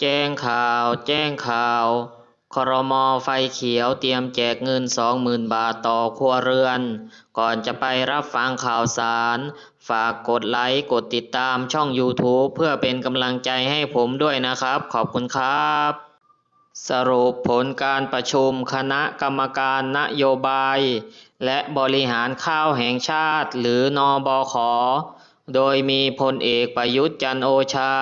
แจ้งข่าว แจ้งข่าว ครมไฟเขียวเตรียมแจกเงินสองหมื่นบาทต่อครัวเรือน ก่อนจะไปรับฟังข่าวสาร ฝากกดไลค์ กดติดตามช่อง YouTube เพื่อเป็นกำลังใจให้ผมด้วยนะครับ ขอบคุณครับ สรุปผลการประชุมคณะกรรมการนโยบาย และบริหารข้าวแห่งชาติ หรือนอบข โดยมีพลเอกประยุทธ์จันโอชา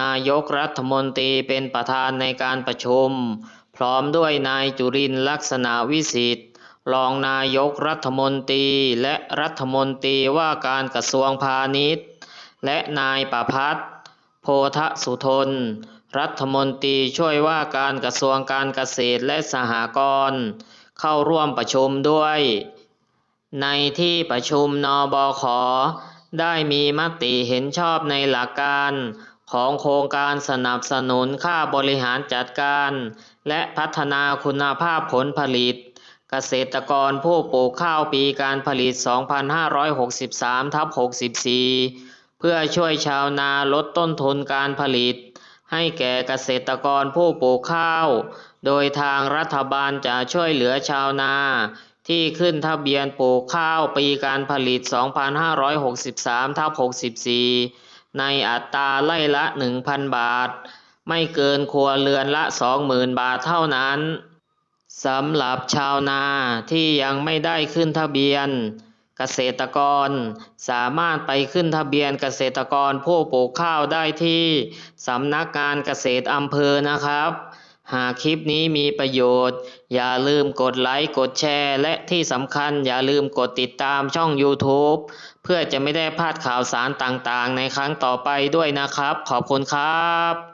นายกรัฐมนตรีเป็นประธานในการประชุม พร้อมด้วยนายจุรินลักษณะวิสิทธิ์รองนายกรัฐมนตรีและรัฐมนตรีว่าการกระทรวงพาณิชย์ และนายประพัฒน์โพธสุทน รัฐมนตรีช่วยว่าการกระทรวงการเกษตรและสหกรณ์เข้าร่วมประชุมด้วย ในที่ประชุมนบข ได้มีมติเห็นชอบในหลักการของโครงการสนับสนุนค่าบริหารจัดการ และพัฒนาคุณภาพผลผลิต เกษตรกรผู้ปลูกข้าวปีการผลิต 2563ทับ64 เพื่อช่วยชาวนาลดต้นทุนการผลิต ให้แก่เกษตรกรผู้ปลูกข้าว โดยทางรัฐบาลจะช่วยเหลือชาวนา ที่ขึ้นทะเบียนปลูกข้าวปีการผลิต 2563ทับ64 ในอัตราไล่ละ 1,000 บาท ไม่เกินครัวเรือนละ 20,000 บาทเท่านั้นสำหรับชาวนาที่ยังไม่ได้ขึ้นทะเบียน เกษตรกรสามารถไปขึ้นทะเบียนเกษตรกรผู้ปลูกข้าวได้ที่สำนักงานเกษตรอำเภอนะครับ หากคลิปนี้มีประโยชน์ อย่าลืมกดไลค์ กดแชร์ และที่สำคัญอย่าลืมกดติดตามช่อง YouTube เพื่อจะไม่ได้พลาดข่าวสารต่างๆ ในครั้งต่อไปด้วยนะครับ ขอบคุณครับ